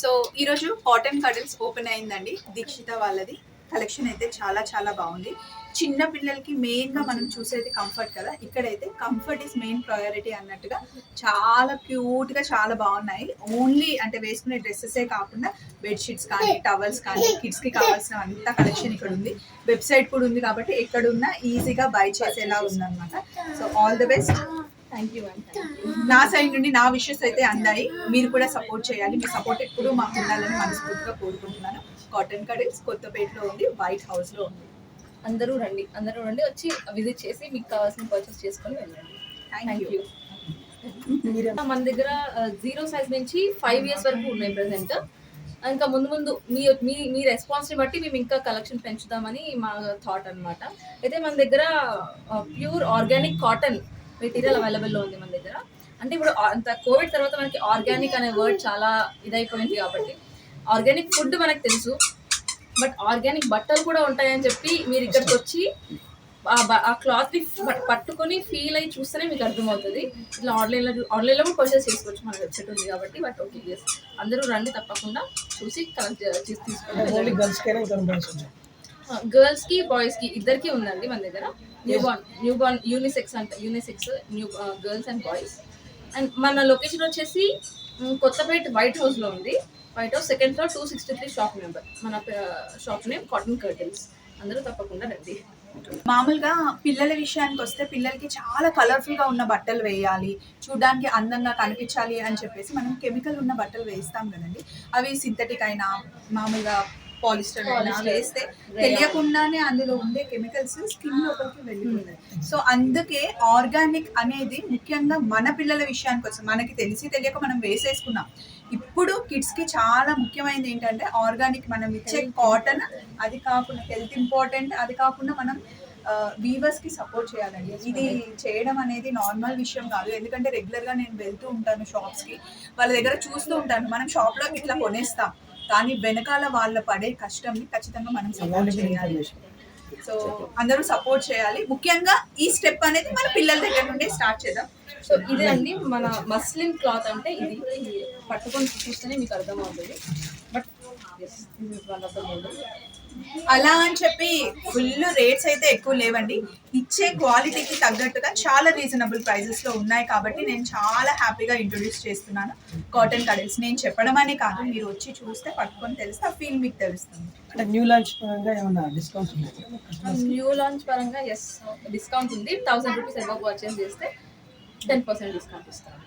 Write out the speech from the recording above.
So ఈరోజు cotton Cuddles open అయిందండి. దీక్షిత వాళ్ళది. కలెక్షన్ అయితే చాలా చాలా బాగుంది. చిన్న పిల్లలకి మెయిన్గా మనం చూసేది కంఫర్ట్ కదా. ఇక్కడైతే కంఫర్ట్ ఇస్ మెయిన్ ప్రయారిటీ అన్నట్టుగా చాలా క్యూట్గా చాలా బాగున్నాయి. ఓన్లీ అంటే వేసుకునే డ్రెస్సెసే కాకుండా బెడ్షీట్స్ కానీ టవల్స్ కానీ కిడ్స్కి కావాల్సిన అంత కలెక్షన్ ఇక్కడ ఉంది. వెబ్సైట్ కూడా ఉంది కాబట్టి ఎక్కడున్నా ఈజీగా బై చేసేలా ఉందన్నమాట. సో ఆల్ ద బెస్ట్ నా సైడ్ నుండి నా విషయస్ అయితే అందాయి. మీరు కూడా సపోర్ట్ చేయాలి. మీ సపోర్ట్ ఎప్పుడూ మాకు ఉండాలని మనస్ఫూర్తిగా కోరుకుంటున్నాను. కాటన్ కడిల్స్ కొత్తపేటలో ఉంది వైట్ హౌస్లో ఉంది. అందరూ రండి అందరూ రండి వచ్చి విజిట్ చేసి మీకు కావాల్సిన పర్చేస్ చేసుకొని వెళ్ళండి. థ్యాంక్ యూ మన దగ్గర జీరో సైజ్ నుంచి ఫైవ్ ఇయర్స్ వరకు ఉన్నాయి ప్రెసెంట్ ఇంకా ముందు ముందు మీ మీ మీ రెస్పాన్స్ని బట్టి మేము ఇంకా కలెక్షన్ పెంచుదామని మా థాట్ అన్నమాట. అయితే మన దగ్గర ప్యూర్ ఆర్గానిక్ కాటన్ మెటీరియల్ అవైలబుల్లో ఉంది మన దగ్గర. అంటే ఇప్పుడు అంత కోవిడ్ తర్వాత మనకి ఆర్గానిక్ అనే వర్డ్ చాలా ఇదైపోయింది కాబట్టి. ఆర్గానిక్ ఫుడ్ మనకు తెలుసు. బట్ ఆర్గానిక్ బట్టలు కూడా ఉంటాయని చెప్పి మీరు ఇక్కడికి వచ్చి ఆ క్లాత్ని పట్టుకొని ఫీల్ అయ్యి చూస్తేనే మీకు అర్థమవుతుంది. ఇట్లా ఆన్లైన్లో ఆన్లైన్లో కూడా పర్చేస్ చేసుకోవచ్చు. మన వెబ్సైట్ ఉంది కాబట్టి బట్ ఓకే అందరూ రండి తప్పకుండా చూసి కలెక్ట్ ఓన్లీ తీసుకుంటాం గర్ల్స్కి బాయ్స్కి ఇద్దరికి ఉందండి మన దగ్గర. New born new born unisex అంట unisex new girls and boys and మన లొకేషన్ వచ్చేసి కొత్తపేట వైట్ హౌస్లో ఉంది. White house second floor two sixty three shop number మన షాప్ నేమ్ కాటన్ కర్టన్స్ అందరూ తప్పకుండా రండి. మామూలుగా పిల్లల విషయానికి వస్తే పిల్లలకి చాలా కలర్ఫుల్గా ఉన్న బట్టలు వేయాలి చూడడానికి అందంగా కనిపించాలి అని చెప్పేసి మనం కెమికల్ ఉన్న బట్టలు వేస్తాం కదండి. అవి సింథటిక్ అయినా మామూలుగా పాలిస్టర్ వేస్తే. తెలియకుండానే అందులో ఉండే కెమికల్స్ స్కిన్ లోపలికి వెళ్ళిపోతాయి. సో అందుకే ఆర్గానిక్ అనేది ముఖ్యంగా మన పిల్లల విషయానికి వస్తుంది మనకి తెలిసి తెలియక మనం వేసేసుకున్నాం. ఇప్పుడు కిడ్స్కి చాలా ముఖ్యమైనది ఏంటంటే ఆర్గానిక్ మనం ఇచ్చే కాటన్ అది కాకుండా హెల్త్ ఇంపార్టెంట్ అది కాకుండా మనం వీవర్స్కి సపోర్ట్ చేయాలండి. ఇది చేయడం అనేది నార్మల్ విషయం కాదు. ఎందుకంటే రెగ్యులర్గా నేను వెళ్తూ ఉంటాను షాప్స్కి. వాళ్ళ దగ్గర చూస్తూ ఉంటాను. మనం షాప్లో ఇట్లా కొనేస్తాం. కానీ వెనకాల వాళ్ళ పడే కష్టం ఖచ్చితంగా మనం సపోర్ట్ చేయాలి. సో అందరూ సపోర్ట్ చేయాలి. ముఖ్యంగా ఈ స్టెప్ అనేది మన పిల్లల దగ్గర నుండి స్టార్ట్ చేద్దాం. సో ఇదే అండి మన మస్లిన్ క్లాత్ అంటే ఇది. ఇది పట్టుకొని చూస్తేనే మీకు అర్థమవుతుంది. బట్ అలా అని చెప్పి ఫుల్ రేట్స్ అయితే ఎక్కువ లేవండి. ఇచ్చే క్వాలిటీకి తగ్గట్టుగా చాలా రీజనబుల్ ప్రైజెస్లో ఉన్నాయి కాబట్టి నేను చాలా హ్యాపీగా ఇంట్రొడ్యూస్ చేస్తున్నాను కాటన్ కడిల్స్ నేను చెప్పడం అనే కాదు మీరు వచ్చి చూస్తే పట్టుకొని తెలిస్తే ఆ ఫీల్ మీకు తెలుస్తుంది. అంటే న్యూ లాంచ్ పరంగా ఏమన్నా డిస్కౌంట్స్ ఉన్నాయి? న్యూ లాంచ్ పరంగా ఎస్ డిస్కౌంట్ ఉంది. థౌసండ్ రూపీస్ ఎవరు పర్చేస్ చేస్తే టెన్ పర్సెంట్ డిస్కౌంట్ ఇస్తాను.